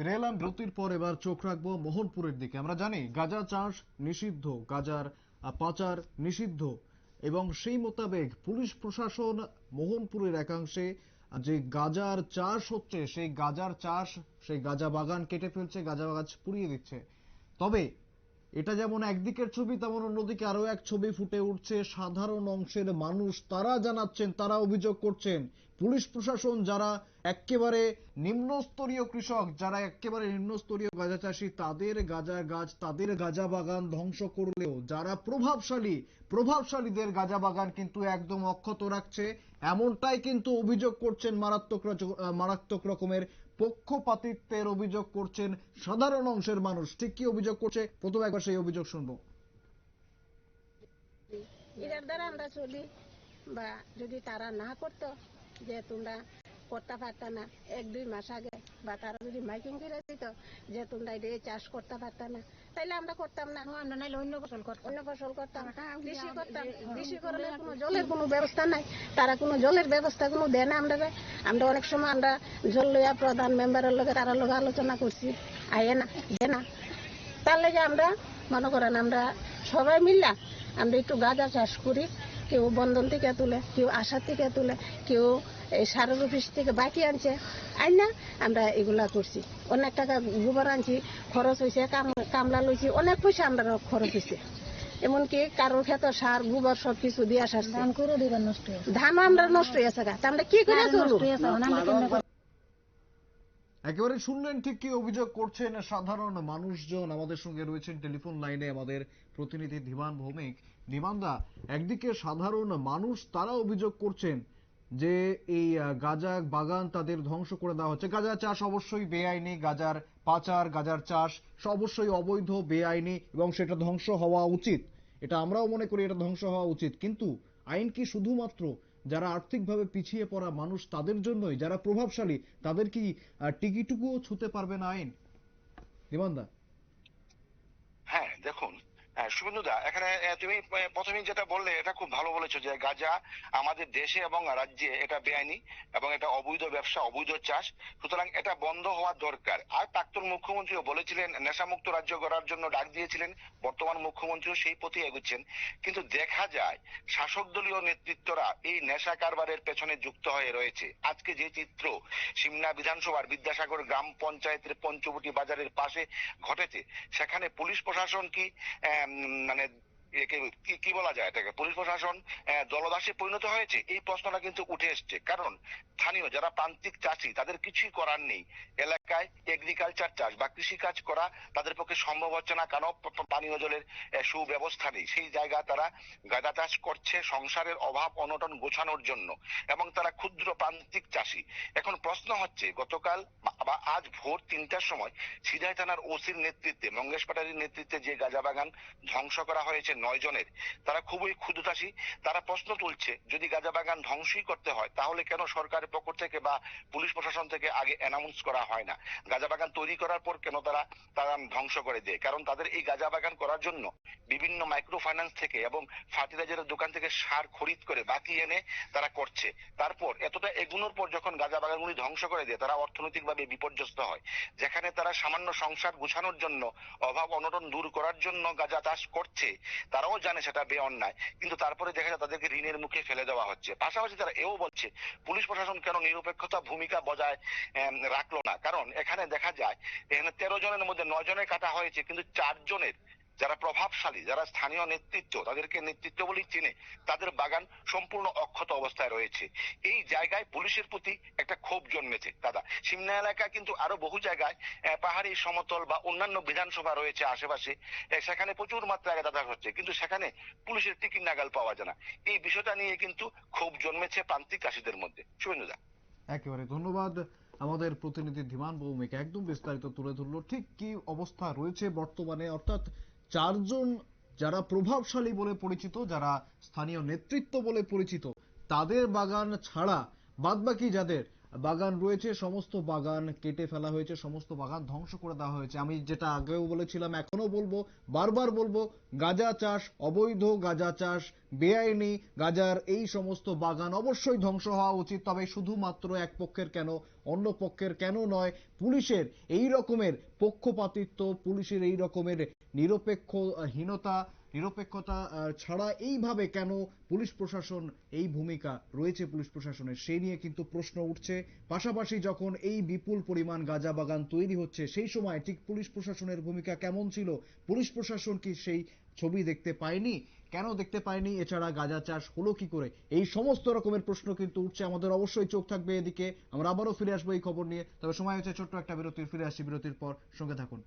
ফিরে এলাম বিরতির পর এবার চোখ রাখব মোহনপুরের দিকে। আমরা জানি গাঁজা চাষ নিষিদ্ধ, গাজার পাচার নিষিদ্ধ এবং সেই মোতাবেক পুলিশ প্রশাসন মোহনপুরের একাংশে যে গাজার চাষ হচ্ছে, সেই গাজার চাষ, সেই গাজা বাগান কেটে ফেলছে, গাজা গাছ পুড়িয়ে দিচ্ছে। তবে এটা যেমন একদিকের ছবি, তেমন অন্যদিকে আরও এক ছবি ফুটে উঠছে। সাধারণ অংশের মানুষ তারা জানাচ্ছেন, তারা অভিযোগ করছেন। পুলিশ প্রশাসন যারা একেবারে নিম্নস্তরীয় কৃষক, যারা একেবারে নিম্নস্তরীয় গাঁজা চাষি, তাদের গাঁজা গাছ, তাদের গাঁজা বাগান ধ্বংস করলেও যারা প্রভাবশালী, প্রভাবশালীদের গাঁজা বাগান কিন্তু একদম অক্ষত রাখছে। এমনটাই কিন্তু অভিযোগ করছেন মারাত্মক মারাত্মক রকমের পক্ষপাতিত্বের অভিযোগ করছেন সাধারণ অংশের মানুষ। ঠিক কি অভিযোগ করছে? প্রথমে একবার সেই অভিযোগ শুনব। এটার দ্বারা আমরা চলি বা যদি তারা না করতো যে তোমরা করতে পারত না, এক দুই মাস আগে বা তারা যদি মাইকিং করে দিত যে তোমরা এটা চাষ করতে পারত না তাইলে আমরা করতাম না। আমরা নাইলে অন্য ফসল করতাম। অন্য ফসল করতাম। কৃষি করতাম। কৃষি করলে কোনো জলের কোনো ব্যবস্থা নাই। তারা কোনো জলের ব্যবস্থা কোনো দেয় না আমরা আমরা অনেক সময় আমরা জল লইয়া প্রধান মেম্বারের লগে তারা লগে আলোচনা করছি। আয়ে না দে না। তার লেগে আমরা মনে করেন আমরা সবাই মিললাম আমরা একটু গাঁজা চাষ করি। কেউ বন্ধন থেকে তুলে কেউ আশা থেকে তুলে কেউ এই সারের অফিস থেকে বাকি আনছে। আই না আমরা এগুলা করছি। অনেক টাকা গোবর আনছি খরচ হয়েছে কামলা লইছি অনেক পয়সা আমরা খরচ হয়েছে এমনকি কারোর ক্ষেত সার গোবর সব কিছু দিয়ে আসার ধান করে দিবেন নষ্ট ধান আমরা নষ্ট হয়েছে গা আমরা কি করে চলবো নষ্ট হয়েছে এখন আমরা কেমনে করব? একেবারে শুনলেন ঠিক কি অভিযোগ করছেন সাধারণ মানুষজন? আমাদের সঙ্গে রয়েছেন টেলিফোন লাইনে আমাদের প্রতিনিধি ধীমান ভৌমিক। ধীমানদা একদিকে সাধারণ মানুষ তারা অভিযোগ করছেন যে এই গাঁজা বাগান তাদের ধ্বংস করে দেওয়া হচ্ছে। গাঁজা চাষ অবশ্যই বেআইনি, গাজার পাচার, গাজার চাষ অবশ্যই অবৈধ, বেআইনি এবং সেটা ধ্বংস হওয়া উচিত। এটা আমরাও মনে করি এটা ধ্বংস হওয়া উচিত। কিন্তু আইন কি শুধুমাত্র যারা আর্থিকভাবে পিছিয়ে পড়া মানুষ তাদের জন্যই, যারা প্রভাবশালী, তাদের কি টিকিটুকুও ছুতে পারবে না আইন? দিমানদা হ্যাঁ দেখুন শুভেন্দুদা, এখানে তুমি প্রথমেই যেটা বললে, এটা খুব ভালো বলেছ যে গাঁজা আমাদের দেশে এবং রাজ্যে এটা বেআইনি এবং এটা অবৈধ ব্যবসা, অবৈধ চাষ। সুতরাং এটা বন্ধ হওয়া দরকার। আর প্রাক্তন মুখ্যমন্ত্রীও বলেছিলেন, নেশামুক্ত রাজ্য গড়ার জন্য ডাক দিয়েছিলেন, বর্তমান মুখ্যমন্ত্রীও সেই পথে এগুচ্ছেন। কিন্তু দেখা যায়, শাসক দলীয় নেতৃত্বরা এই নেশা কারবারের পেছনে যুক্ত হয়ে রয়েছে। আজকে যে চিত্র সিমনা বিধানসভার বিদ্যাসাগর গ্রাম পঞ্চায়েতের পঞ্চবটি বাজারের পাশে ঘটেছে, সেখানে পুলিশ প্রশাসন কি মানে একে কি বলা যায় এটাকে? পুলিশ প্রশাসন দলদাসে পরিণত হয়েছে? এই প্রশ্নটা কিন্তু উঠে এসছে। কারণ স্থানীয় যারা প্রান্তিক চাষি, তাদের কিছুই করার নেই। এলাকায় এগ্রিকালচার চাষ বা কৃষি কাজ করা তাদের পক্ষে সম্ভব হচ্ছে না। কারণ পানীয় জলের সুব্যবস্থা নেই। সেই জায়গা তারা গাঁদা চাষ করছে সংসারের অভাব, অনটন গোছানোর জন্য। এবং তারা ক্ষুদ্র প্রান্তিক চাষি। এখন প্রশ্ন হচ্ছে, গতকাল বা আজ ভোর তিনটার সময় সিধাই থানার ওসির নেতৃত্বে, মঙ্গেশ পাটারির নেতৃত্বে যে গাঁজা বাগান ধ্বংস করা হয়েছে নয় জনের। তারা খুবই ক্ষুদ্র তারা প্রশ্ন তুলছে, যদি গাঁজা বাগান ধ্বংসই করতে হয়, তাহলে কেন সরকারের পক্ষ থেকে বা পুলিশ প্রশাসন থেকে আগে অ্যানাউন্স করা হয় না? গাঁজা বাগান তৈরি করার পর কেন তারা তারা ধ্বংস করে দেয়? কারণ তাদের এই গাঁজা বাগান করার জন্য বিভিন্ন মাইক্রো ফাইন্যান্স থেকে এবং ফার্টিলাইজারের দোকান থেকে সার খরিদ করে বাকি এনে তারা করছে। তারপর এতটা এগুনোর পর যখন গাঁজা বাগানগুলি ধ্বংস করে দেয়, তারা অর্থনৈতিকভাবে বিপর্যস্ত হয়। যেখানে তারা সামান্য সংসার গুছানোর জন্য অভাব অনটন দূর করার জন্য গাঁজা চাষ করছে। তারাও জানে সেটা বে অন্যায় কিন্তু তারপরে দেখা যায় তাদেরকে ঋণের মুখে ফেলে দেওয়া হচ্ছে। পাশাপাশি তারা এও বলছে, পুলিশ প্রশাসন কেন নিরপেক্ষতা ভূমিকা বজায় রাখল না? কারণ এখানে দেখা যায়, এখানে তেরো জনের মধ্যে নয় জনের কাটা হয়েছে, কিন্তু চার জনের যারা প্রভাবশালী, যারা স্থানীয় নেতৃত্ব, তাদেরকে নেতৃত্ব বলেই চেনে, তাদের বাগান সম্পূর্ণ অক্ষত অবস্থায় রয়েছে। এই জায়গায় পুলিশের প্রতি একটা ক্ষোভ জন্মেছে। দাদা, সিমনা এলাকায় কিন্তু আরও বহু জায়গায় পাহাড়ি সমতল বা অন্যান্য বিধানসভা রয়েছে আশেপাশে সেখানে প্রচুর মাত্রায় গাঁজা হচ্ছে। কিন্তু সেখানে পুলিশের টিকিট নাগাল পাওয়া যায় না। এই বিষয়টা নিয়ে কিন্তু ক্ষোভ জন্মেছে প্রান্তিক চাষীদের মধ্যে। শুভেন্দুদা একেবারে ধন্যবাদ। আমাদের প্রতিনিধি ধীমান ভৌমিক একদম বিস্তারিত তুলে ধরলো ঠিক কি অবস্থা রয়েছে বর্তমানে, অর্থাৎ চারজন যারা প্রভাবশালী বলে পরিচিত, যারা স্থানীয় নেতৃত্ব বলে পরিচিত, তাদের বাগান ছাড়া বাদবাকি যাদের বাগান রয়েছে, সমস্ত বাগান কেটে ফেলা হয়েছে, সমস্ত বাগান ধ্বংস করে দেওয়া হয়েছে। আমি যেটা আগেও বলেছিলাম এখনও বলব, বারবার বলব, গাঁজা চাষ অবৈধ, গাঁজা চাষ বেআইনি, গাঁজার এই সমস্ত বাগান অবশ্যই ধ্বংস হওয়া উচিত। তবে শুধুমাত্র এক পক্ষের কেন, অন্য পক্ষের কেন নয়, পুলিশের এই রকমের পক্ষপাতিত্ব, পুলিশের এই রকমের নিরপেক্ষহীনতা, নিরপেক্ষতা ছাড়া এইভাবে কেন পুলিশ প্রশাসন এই ভূমিকা রয়েছে পুলিশ প্রশাসনের? সেই নিয়ে কিন্তু প্রশ্ন উঠছে। পাশাপাশি যখন এই বিপুল পরিমাণ গাঁজা বাগান তৈরি হচ্ছে, সেই সময় ঠিক পুলিশ প্রশাসনের ভূমিকা কেমন ছিল? পুলিশ প্রশাসন কি সেই ছবি দেখতে পায়নি? কেন দেখতে পায়নি? এছাড়া গাঁজা চাষ হলো কি করে? এই সমস্ত রকমের প্রশ্ন কিন্তু উঠছে। আমাদের অবশ্যই চোখ থাকবে এদিকে। আমরা আবারও ফিরে আসব এই খবর নিয়ে। তবে সময় হচ্ছে ছোট্ট একটা বিরতির। ফিরে আসছি বিরতির পর। সঙ্গে থাকুন।